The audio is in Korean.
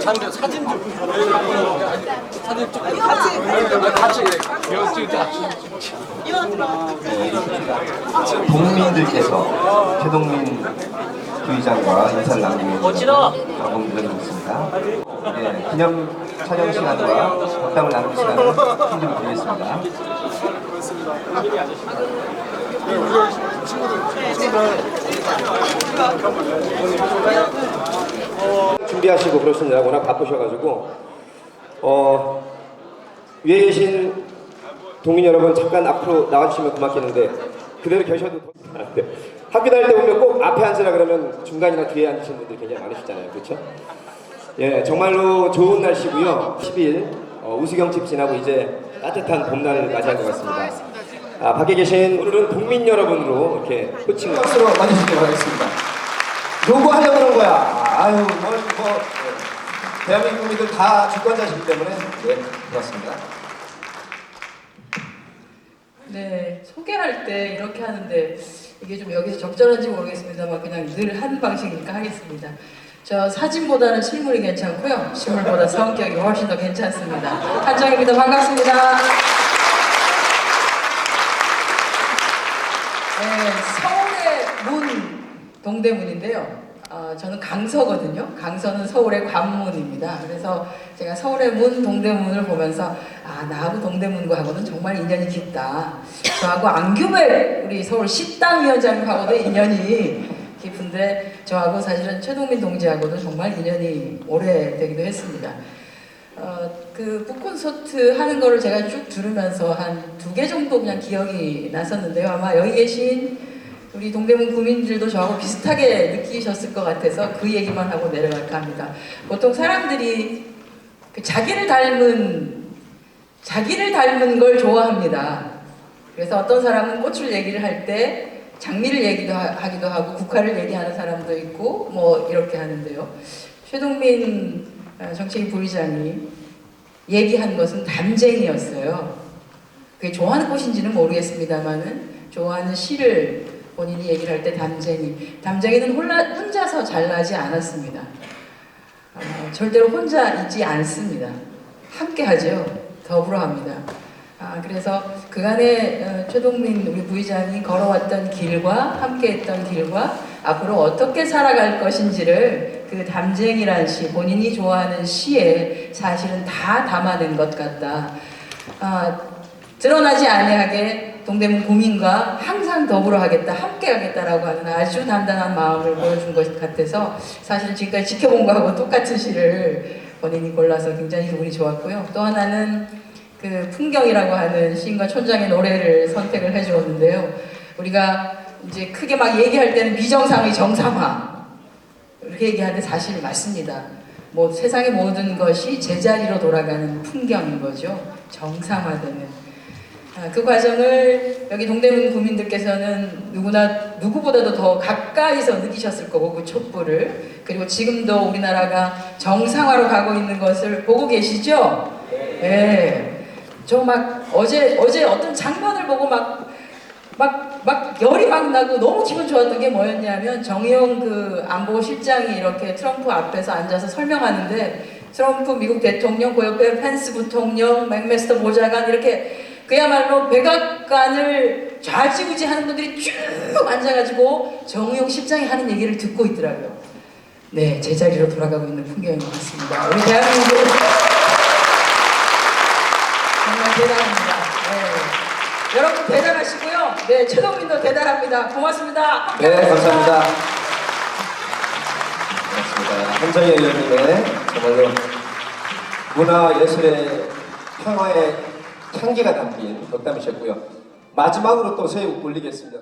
사진 사진 좀. 사진 좀. 같이 같이. 국민들께서 최동민 부의장과 인사를 나누고 여러분들이 있습니다. 네, 기념 촬영 시간과 박담을 나누는 시간을 힘좀 드리겠습니다. 준비하시고 그러시느라 워낙 바쁘셔가지고. 어, 위에 계신 동민 여러분 잠깐 앞으로 나와주시면 고맙겠는데 그대로 계셔도. 학교 다닐 때 보면 꼭 앞에 앉으라 그러면 중간이나 뒤에 앉으시는 분들 굉장히 많으시잖아요. 그렇죠? 예 정말로 좋은 날씨고요. 10일 어, 우수경집 지나고 이제 따뜻한 봄날을 맞이할 것 같습니다 아, 밖에 계신 오늘은 동민 여러분으로 이렇게 호칭 박수로 맞으시기 바라겠습니다 요거 하려고 그런 거야 아유 뭘 뭐, 예. 대한민국 국민들 다 주권자시기 때문에 네 그렇습니다 네, 소개할 때 이렇게 하는데 이게 좀 여기서 적절한지 모르겠습니다만 그냥 늘 하는 방식이니까 하겠습니다. 저 사진보다는 실물이 괜찮고요. 실물보다 성격이 훨씬 더 괜찮습니다. 한정입니다. 반갑습니다. 네, 서울의 문 동대문인데요. 어, 저는 강서거든요. 강서는 서울의 관문입니다. 그래서 제가 서울의 문 동대문을 보면서 아 나하고 동대문과하고는 정말 인연이 깊다. 저하고 안규백 우리 서울 식당위원장님하고도 인연이 깊은데 저하고 사실은 최동민 동지하고도 정말 인연이 오래되기도 했습니다. 어, 그 북콘서트 하는 거를 제가 쭉 들으면서 한 두 개 정도 그냥 기억이 났었는데요. 아마 여기 계신 우리 동대문 구민들도 저하고 비슷하게 느끼셨을 것 같아서 그 얘기만 하고 내려갈까 합니다. 보통 사람들이 그 자기를 닮은 자기를 닮은 걸 좋아합니다. 그래서 어떤 사람은 꽃을 얘기를 할 때 장미를 얘기도 하, 하기도 하고 국화를 얘기하는 사람도 있고 뭐 이렇게 하는데요. 최동민 어, 정치인 부의장이 얘기한 것은 담쟁이였어요. 그게 좋아하는 꽃인지는 모르겠습니다만은 좋아하는 시를 본인이 얘기를 할 때 담쟁이. 담쟁이는 홀라, 혼자서 잘나지 않았습니다. 어, 절대로 혼자 있지 않습니다. 함께 하죠. 더불어 합니다. 아, 그래서 그간에 어, 최동민 우리 부의장이 걸어왔던 길과 함께했던 길과 앞으로 어떻게 살아갈 것인지를 그 담쟁이란 시, 본인이 좋아하는 시에 사실은 다 담아낸 것 같다. 아, 드러나지 아니하게 동대문 구민과 항상 더불어 하겠다, 함께 하겠다라고 하는 아주 단단한 마음을 보여준 것 같아서 사실 지금까지 지켜본 거하고 똑같은 시를 본인이 골라서 굉장히 기분이 좋았고요. 또 하나는 그 풍경이라고 하는 시인과 촌장의 노래를 선택을 해주었는데요. 우리가 이제 크게 막 얘기할 때는 비정상의 정상화 이렇게 얘기하는데 사실 맞습니다. 뭐 세상의 모든 것이 제자리로 돌아가는 풍경인 거죠. 정상화되는. 아, 그 과정을 여기 동대문 구민들께서는 누구나 누구보다도 더 가까이서 느끼셨을 거고 그 촛불을 그리고 지금도 우리나라가 정상화로 가고 있는 것을 보고 계시죠? 네. 저 막 어제 어제 어떤 장면을 보고 막 막, 막 열이 막 나고 너무 기분 좋았던 게 뭐였냐면 정의용 그 안보 실장이 이렇게 트럼프 앞에서 앉아서 설명하는데 트럼프 미국 대통령, 그 옆에 펜스 부통령, 맥메스터 보좌관 이렇게 그야말로 백악관을 좌지우지 하는 분들이 쭉 앉아가지고 정의용 실장이 하는 얘기를 듣고 있더라고요. 네, 제자리로 돌아가고 있는 풍경인 것 같습니다. 우리 대한민국 네, 최동민도 대단합니다. 고맙습니다. 네, 감사합니다. 고맙습니다. 한정희 의원님의 정말로 문화 예술의 평화의 향기가 담긴 덕담이셨고요. 마지막으로 또새 올리겠습니다.